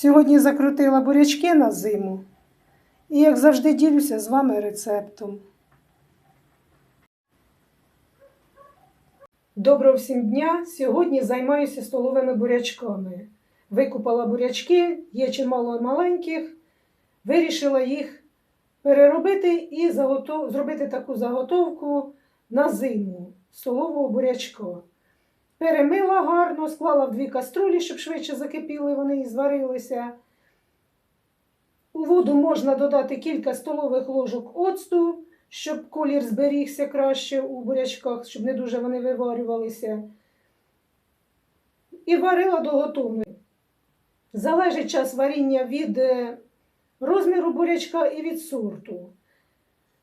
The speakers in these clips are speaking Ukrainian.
Сьогодні закрутила бурячки на зиму. І, як завжди, ділюся з вами рецептом. Доброго всім дня! Сьогодні займаюся столовими бурячками. Викупала бурячки, є чимало маленьких. Вирішила їх переробити і заготов... зробити таку заготовку на зиму столового бурячка. Перемила гарно, склала в дві каструлі, щоб швидше закипіли вони і зварилися. У воду можна додати кілька столових ложок оцту, щоб колір зберігся краще у бурячках, щоб не дуже вони виварювалися. І варила до готовності. Залежить час варіння від е, розміру бурячка і від сорту.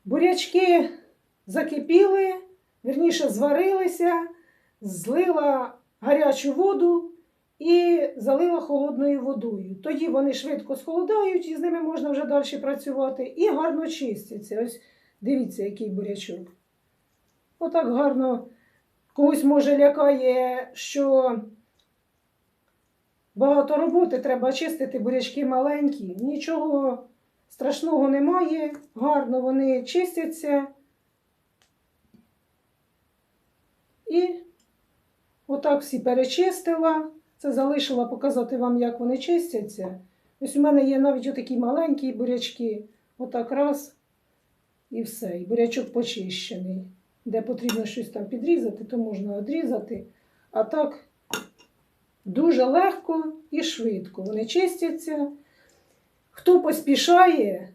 Бурячки закипіли, верніше зварилися, злила гарячу воду і залила холодною водою. Тоді вони швидко схолодають і з ними можна вже далі працювати і гарно чистяться. Ось дивіться, який бурячок. Отак гарно когось може лякає, що багато роботи треба чистити, бурячки маленькі. Нічого страшного немає, гарно вони чистяться. І отак всі перечистила. Це залишила показати вам, як вони чистяться. Ось у мене є навіть отакі маленькі бурячки. Отак раз і все. І бурячок почищений. Де потрібно щось там підрізати, то можна відрізати. А так дуже легко і швидко. Вони чистяться. Хто поспішає,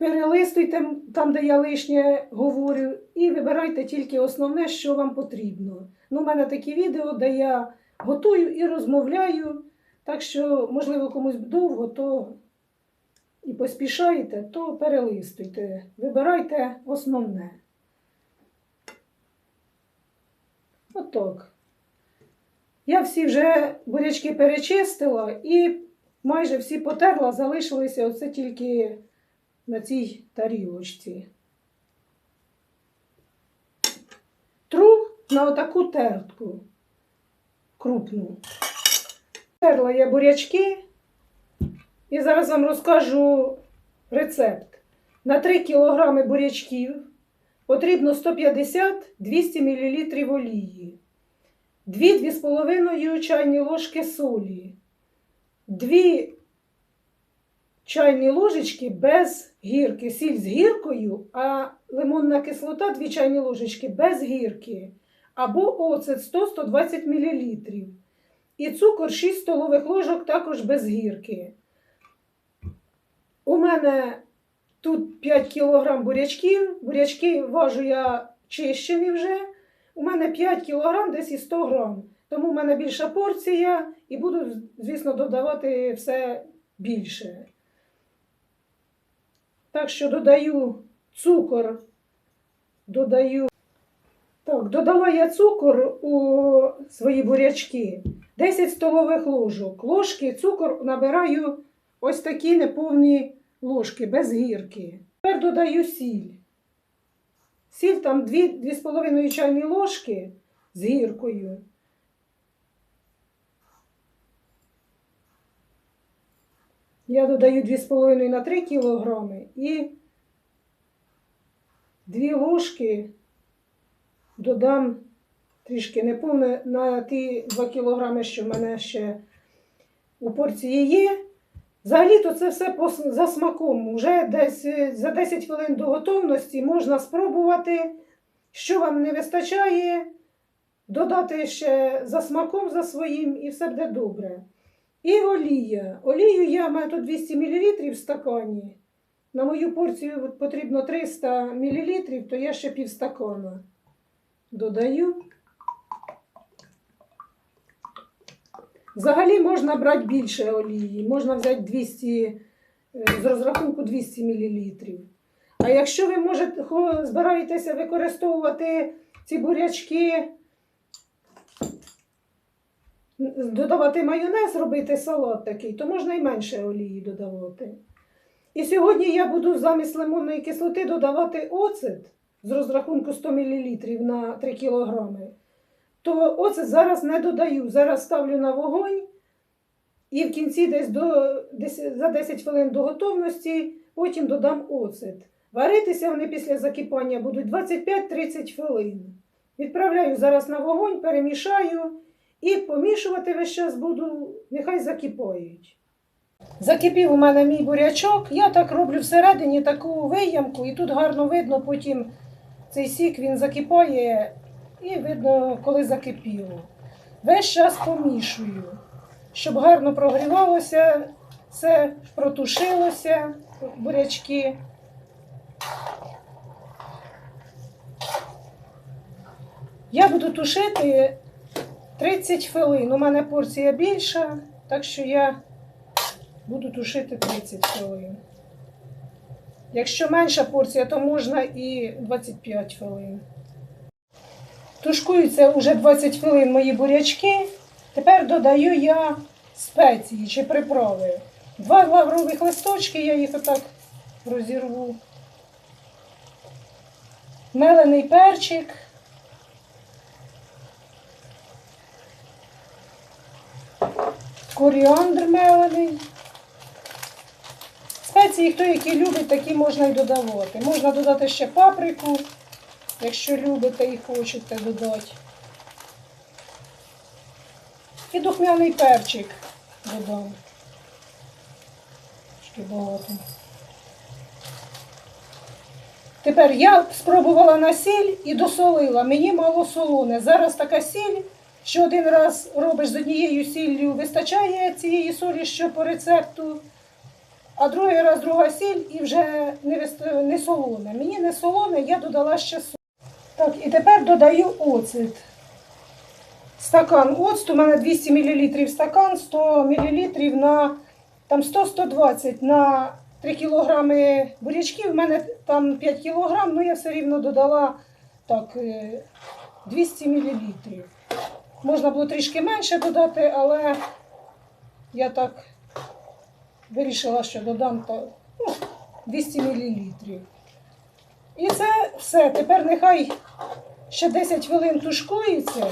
перелистуйте там, де я лишнє говорю, і вибирайте тільки основне, що вам потрібно. Ну, у мене такі відео, де я готую і розмовляю. Так що, можливо, комусь довго, то і поспішаєте, то перелистуйте. Вибирайте основне. Отак. Я всі вже бурячки перечистила і майже всі потерла, залишилися оце тільки на цій тарілочці. Тру на отаку тертку крупну. Терла я бурячки і зараз вам розкажу рецепт. На 3 кг бурячків потрібно 150-200 мл олії, 2-2,5 чайні ложки солі, 2 чайні ложечки без гірки, сіль з гіркою, а лимонна кислота 2 чайні ложечки без гірки, або оцет 100-120 мл. І цукор 6 столових ложок також без гірки. У мене тут 5 кг бурячків. Бурячки важу я чищені вже. У мене 5 кг десь і 100 грам. Тому в мене більша порція і буду, звісно, додавати все більше. Так що додаю цукор, додаю. Так, додала я цукор у свої бурячки. 10 столових ложок. Ложки цукор набираю ось такі неповні ложки, без гірки. Тепер додаю сіль. Сіль там 2-2,5 чайні ложки з гіркою. Я додаю 2,5 на 3 кілограми і 2 ложки додам трішки неповне на ті 2 кілограми, що в мене ще у порції є. Взагалі-то це все за смаком. Уже десь е, за 10 хвилин до готовності можна спробувати, що вам не вистачає, додати ще за смаком за своїм і все буде добре. І олія. Олію я маю тут 200 мл в стакані. На мою порцію потрібно 300 мл, то я ще півстакана додаю. Взагалі можна брати більше олії, можна взяти 200, е, з розрахунку 200 мл. А якщо ви можете, збираєтеся використовувати ці бурячки, додавати майонез, робити салат такий, то можна і менше олії додавати. І сьогодні я буду замість лимонної кислоти додавати оцет з розрахунку 100 мл на 3 кг, то оцет зараз не додаю. Зараз ставлю на вогонь І в кінці десь до, за 10 хвилин до готовності, потім додам оцет. Варитися вони після закипання будуть 25-30 хвилин. Відправляю зараз на вогонь, перемішаю і помішувати весь час буду, нехай закипають. Закипів у мене мій бурячок, я так роблю всередині таку виямку, і тут гарно видно потім цей сік він закипає, і видно, коли закипіло. Весь час помішую, щоб гарно прогрівалося, все протушилося, бурячки. Я буду тушити 30 хвилин. У мене порція більша, так що я буду тушити 30 хвилин. Якщо менша порція, то можна і 25 хвилин. Тушкуються вже 20 хвилин мої бурячки. Тепер додаю я спеції чи приправи. Два лаврових листочки, я їх отак розірву. Мелений перчик. Коріандр мелений. Спеції, хто які любить, такі можна і додавати. Можна додати ще паприку, якщо любите і хочете додати. І духмяний перчик додам. Трошки багато. Тепер я спробувала на сіль і досолила. Мені мало солоне. Зараз така сіль, що один раз робиш з однією сіллю, вистачає цієї солі, що по рецепту, а другий раз друга сіль і вже не, вист- не солоне. Мені не солоне, я додала ще соль. Так, і тепер додаю оцет. Стакан оцту, у мене 200 мл стакан, 100 мл на там 100-120 на 3 кг бурячків. У мене там 5 кг, ну я все рівно додала так, е, 200 мл. Можна було трішки менше додати, але я так вирішила, що додам то, ну, 200 мл. І це все. Тепер нехай ще 10 хвилин тушкується.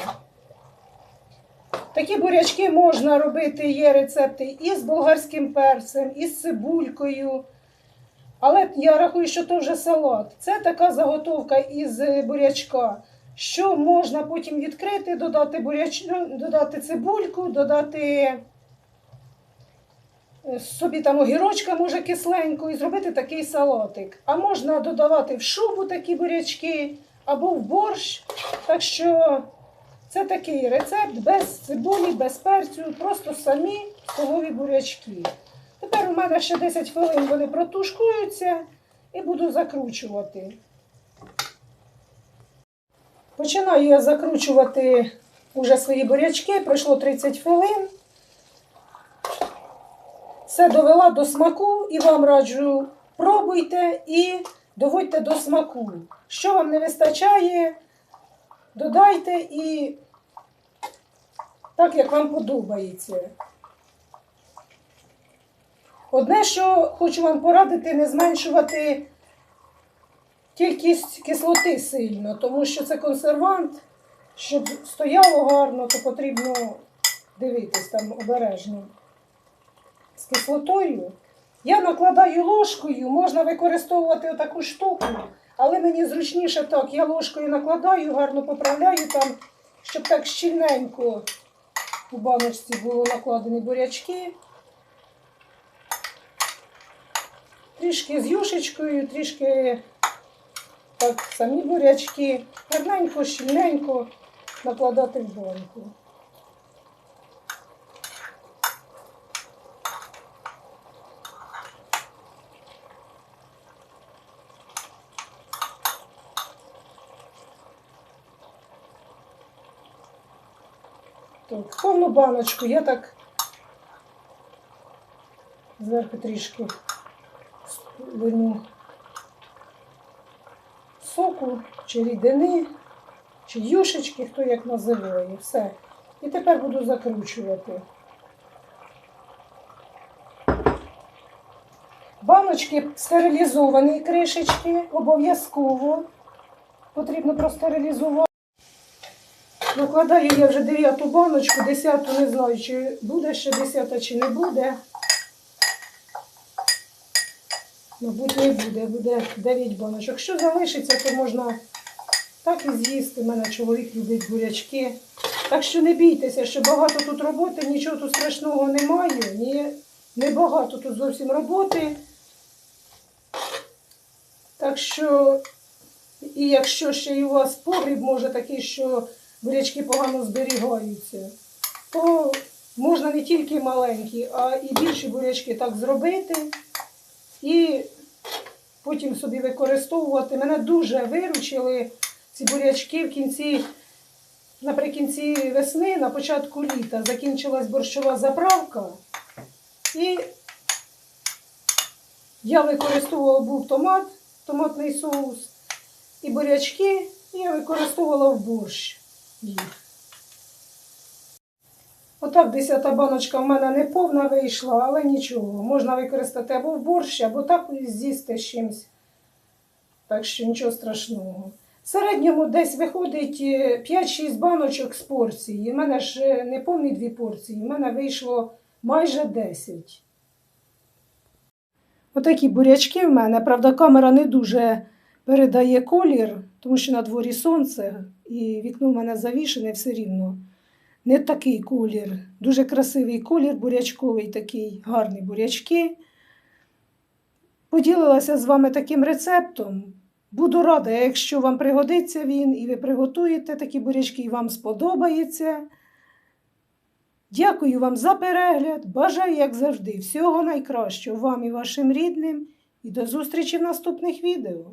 Такі бурячки можна робити, є рецепти і з болгарським перцем, і з цибулькою. Але я рахую, що то вже салат. Це така заготовка із бурячка, що можна потім відкрити, додати, буряч... ну, додати цибульку, додати е, собі там огірочка, може кисленьку, і зробити такий салатик. А можна додавати в шубу такі бурячки або в борщ. Так що це такий рецепт без цибулі, без перцю, просто самі столові бурячки. Тепер у мене ще 10 хвилин вони протушкуються і буду закручувати. Починаю я закручувати уже свої бурячки, пройшло 30 хвилин. Все довела до смаку і вам раджу, пробуйте і доводьте до смаку. Що вам не вистачає, додайте і так, як вам подобається. Одне, що хочу вам порадити, не зменшувати кількість кислоти сильно, тому що це консервант. Щоб стояло гарно, то потрібно дивитись там обережно. З кислотою. Я накладаю ложкою, можна використовувати отаку штуку, але мені зручніше так. Я ложкою накладаю, гарно поправляю там, щоб так щільненько у баночці було накладені бурячки. Трішки з юшечкою, трішки так, самі бурячки. Гарненько, щільненько накладати в банку. Так, повну баночку я так зверху трішки вину соку, чи рідини, чи юшечки, хто як називає. Все. І тепер буду закручувати. Баночки стерилізовані кришечки, обов'язково. Потрібно простерилізувати. Накладаю я вже дев'яту баночку, десяту не знаю, чи буде ще десята, чи не буде. Мабуть, не буде, буде 9 баночок. Якщо залишиться, то можна так і з'їсти. У мене чоловік любить бурячки. Так що не бійтеся, що багато тут роботи, нічого тут страшного немає. Ні, не багато тут зовсім роботи. Так що, і якщо ще й у вас погріб може такий, що бурячки погано зберігаються, то можна не тільки маленькі, а і більші бурячки так зробити і потім собі використовувати. Мене дуже виручили ці бурячки в кінці, наприкінці весни, на початку літа. Закінчилась борщова заправка. І я використовувала був томат, томатний соус і бурячки, і я використовувала в борщ їх. Отак десята баночка в мене не повна вийшла, але нічого. Можна використати або в борщ, або так з'їсти з чимось. Так що нічого страшного. В середньому десь виходить е, 5-6 баночок з порції. У мене ж е, не повні дві порції, у мене вийшло майже 10. Отакі бурячки в мене. Правда, камера не дуже передає колір, тому що на дворі сонце і вікно в мене завішене все рівно. Не такий колір. Дуже красивий колір, бурячковий такий, гарні бурячки. Поділилася з вами таким рецептом. Буду рада, якщо вам пригодиться він і ви приготуєте такі бурячки і вам сподобається. Дякую вам за перегляд. Бажаю, як завжди, всього найкращого вам і вашим рідним. І до зустрічі в наступних відео.